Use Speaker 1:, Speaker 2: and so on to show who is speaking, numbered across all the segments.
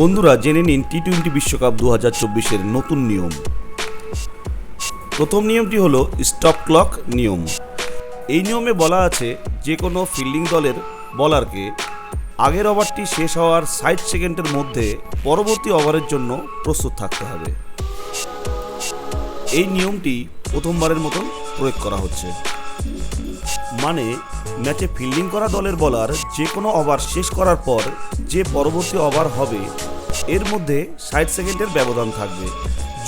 Speaker 1: বন্ধুরা, জেনে নিন টি টোয়েন্টি বিশ্বকাপ দু হাজার চব্বিশের নতুন নিয়ম। প্রথম নিয়মটি হলো স্টপ ক্লক নিয়ম। এই নিয়মে বলা আছে যে কোনো ফিল্ডিং দলের বলারকে আগের ওভারটি শেষ হওয়ার ষাট সেকেন্ডের মধ্যে পরবর্তী ওভারের জন্য প্রস্তুত থাকতে হবে। এই নিয়মটি প্রথমবারের মতন প্রয়োগ করা হচ্ছে। মানে ম্যাচে ফিল্ডিং করা দলের বলার যে কোনো ওভার শেষ করার পর যে পরবর্তী ওভার হবে, এর মধ্যে ষাট সেকেন্ডের ব্যবধান থাকবে।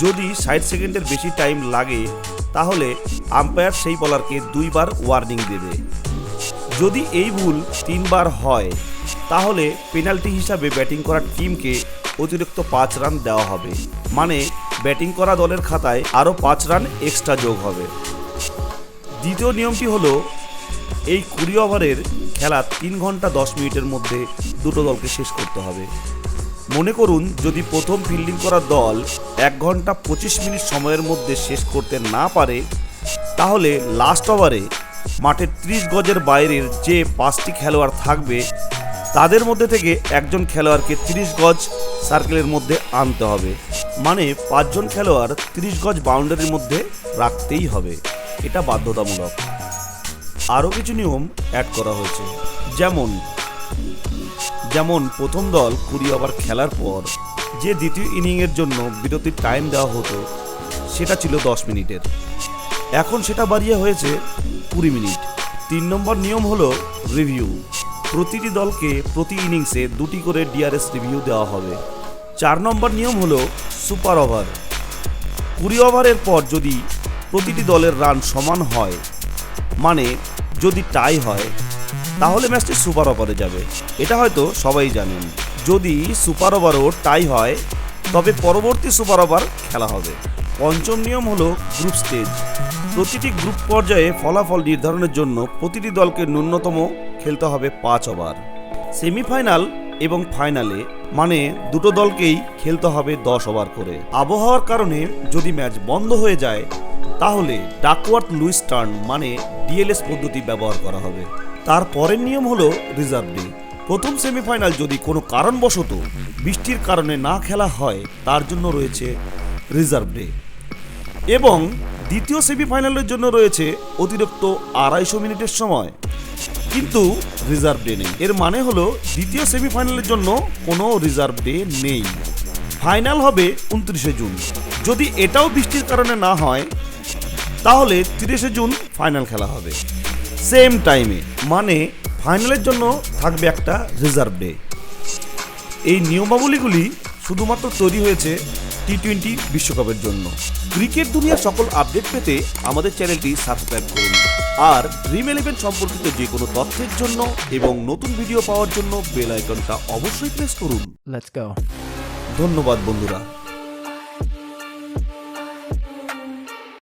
Speaker 1: যদি ষাট সেকেন্ডের বেশি টাইম লাগে, তাহলে আম্পায়ার সেই বলারকে দুইবার ওয়ার্নিং দেবে। যদি এই ভুল তিনবার হয়, তাহলে পেনাল্টি হিসাবে ব্যাটিং করা টিমকে অতিরিক্ত পাঁচ রান দেওয়া হবে। মানে ব্যাটিং করা দলের খাতায় আরও পাঁচ রান এক্সট্রা যোগ হবে। দ্বিতীয় নিয়মটি হলো এই কুড়ি ওভারের খেলা তিন ঘণ্টা দশ মিনিটের মধ্যে দুটো দলকে শেষ করতে হবে। মনে করুন, যদি প্রথম ফিল্ডিং করা দল এক ঘণ্টা পঁচিশ মিনিট সময়ের মধ্যে শেষ করতে না পারে, তাহলে লাস্ট ওভারে মাঠের ত্রিশ গজের বাইরের যে পাঁচটি খেলোয়াড় থাকবে, তাদের মধ্যে থেকে একজন খেলোয়াড়কে তিরিশ গজ সার্কেলের মধ্যে আনতে হবে। মানে পাঁচজন খেলোয়াড় তিরিশ গজ বাউন্ডারির মধ্যে রাখতেই হবে। এটা বাধ্যতামূলক। আরও কিছু নিয়ম অ্যাড করা হয়েছে। যেমন যেমন প্রথম দল কুড়ি ওভার খেলার পর যে দ্বিতীয় ইনিংয়ের জন্য বিরতির টাইম দেওয়া হতো, সেটা ছিল দশ মিনিটের। এখন সেটা বাড়িয়ে হয়েছে কুড়ি মিনিট। তিন নম্বর নিয়ম হলো রিভিউ প্রতিটি দলকে প্রতি ইনিংসে দুটি করে ডিআরএস রিভিউ দেওয়া হবে। চার নম্বর নিয়ম হলো সুপার ওভার কুড়ি ওভারের পর যদি প্রতিটি দলের রান সমান হয় মানে যদি টাই হয়, তাহলে ম্যাচটি সুপার ওভারে যাবে। এটা হয়তো সবাই জানেন। যদি সুপার ওভারও টাই হয়, তবে পরবর্তী সুপার ওভার খেলা হবে। পঞ্চম নিয়ম হলো গ্রুপ স্টেজ। প্রতিটি গ্রুপ পর্যায়ে ফলাফল নির্ধারণের জন্য প্রতিটি দলকে ন্যূনতম খেলতে হবে পাঁচ ওভার। সেমিফাইনাল এবং ফাইনালে মানে দুটো দলকেই খেলতে হবে দশ ওভার করে। আবহাওয়ার কারণে যদি ম্যাচ বন্ধ হয়ে যায় তাহলে ডাকওয়ার্থ লুইস টার্ন মানে ডিএলএস পদ্ধতি ব্যবহার করা হবে। তার পরের নিয়ম হলো রিজার্ভ ডে। প্রথম সেমিফাইনাল যদি কোনো কারণবশত বৃষ্টির কারণে না খেলা হয়, তার জন্য রয়েছে রিজার্ভ ডে। এবং দ্বিতীয় সেমিফাইনালের জন্য রয়েছে অতিরিক্ত আড়াইশো মিনিটের সময়। কিন্তু রিজার্ভ ডে নেই। এর মানে হলো দ্বিতীয় সেমিফাইনালের জন্য কোনো রিজার্ভ ডে নেই। ফাইনাল হবে উনত্রিশে জুন। যদি এটাও বৃষ্টির কারণে না হয় তাহলে তিরিশে জুন ফাইনাল খেলা হবে। সেম টাইমে মানে ফাইনালের জন্য থাকবে একটা রিজার্ভ ডে এই নিয়মাবলীগুলি শুধুমাত্র তৈরি হয়েছে টি টোয়েন্টি বিশ্বকাপের জন্য। ক্রিকেট দুনিয়ার সকল আপডেট পেতে আমাদের চ্যানেলটি সাবস্ক্রাইব করুন। আর ড্রিম ইলেভেন সম্পর্কিত যে কোনো তথ্যের জন্য এবং নতুন ভিডিও পাওয়ার জন্য বেল আইকনটা অবশ্যই প্রেস করুন। ধন্যবাদ বন্ধুরা।